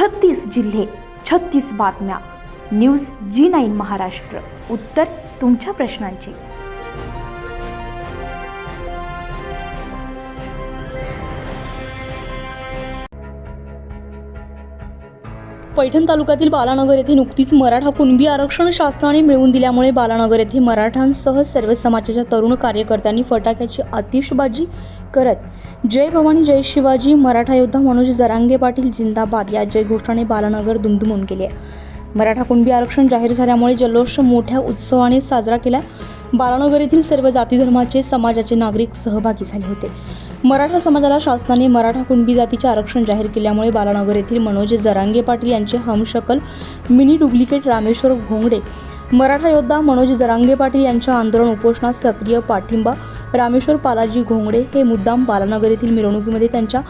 छत्तीस जिल्हे छत्तीस बातम्या. News G nine Maharashtra. उत्तर तुमच्या प्रश्नांची. पैठण तालुक्यातील बालानगर येथे नुकतीच मराठा कुणबी आरक्षण शासनाने मिळवून दिल्यामुळे बालानगर येथे मराठांसह सर्व समाजाच्या तरुण कार्यकर्त्यांनी फटाक्याची आतिषबाजी करत. जय भवानी जय शिवाजी. मराठा योद्धा मनोज जरांगे पाटील जिंदाबाद. या जयघोषाने बालानगर दुमदुमून केले मराठा कुणबी आरक्षण जाहीर झाल्यामुळे जल्लोष मोठ्या उत्सवाने साजरा केला. बालानगर येथील सर्व जाती धर्माचे समाजाचे नागरिक सहभागी झाले होते. मराठा समाजाला शासनाने मराठा कुणबी जातीचे आरक्षण जाहीर केल्यामुळे बालानगर येथील मनोज जरांगे पाटील यांचे हमशकल मिनी डुप्लिकेट रामेश्वर घोंगडे मराठा योद्धा मनोज जरांगे पाटील यांच्या आंदोलन उपोषणात सक्रिय पाठिंबा रामेश्वर पालाजी घोंगडे हे मुद्दाम बालानगर येथील मिरवणुकीमध्ये त्यांच्या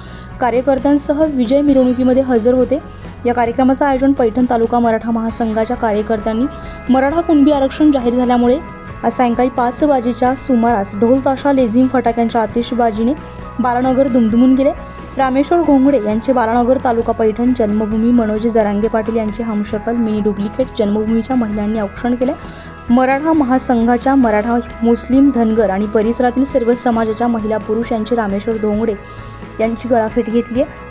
कार्यकर्त्यांसह विजय मिरवणुकीमध्ये हजर होते. या कार्यक्रमाचं आयोजन पैठण तालुका मराठा महासंघाच्या कार्यकर्त्यांनी मराठा कुणबी आरक्षण जाहीर झाल्यामुळे आज सायंकाळी पाच वाजेच्या सुमारास ढोल ताशा लेझिम फटाक्यांच्या आतिषबाजीने बालानगर दुमदुमून गेले. रामेश्वर घोंगडे यांचे बालानगर तालुका पैठण जन्मभूमी मनोज जरांगे पाटील यांचे हमशकल मिनी डुप्लिकेट जन्मभूमीच्या महिलांनी औक्षण केले. मराठा महासंघाच्या मराठा मुस्लिम धनगर आणि परिसरातील सर्व समाजाच्या महिला पुरुष यांची रामेश्वर धोंगडे यांची गळाफेट घेतली आहे.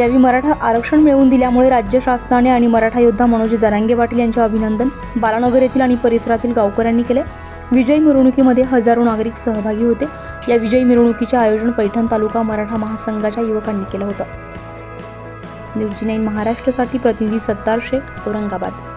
यावेळी मराठा आरक्षण मिळवून दिल्यामुळे राज्य शासनाने आणि मराठा योद्धा मनोज जरांगे पाटील यांचे अभिनंदन बालानगर येथील आणि परिसरातील गावकऱ्यांनी केले. विजय मिरवणुकीमध्ये हजारो नागरिक सहभागी होते. या विजय मिरवणुकीचे आयोजन पैठण तालुका मराठा महासंघाच्या युवकांनी केलं होतं. न्यूज नाईन महाराष्ट्रासाठी प्रतिनिधी सत्तार शेख औरंगाबाद.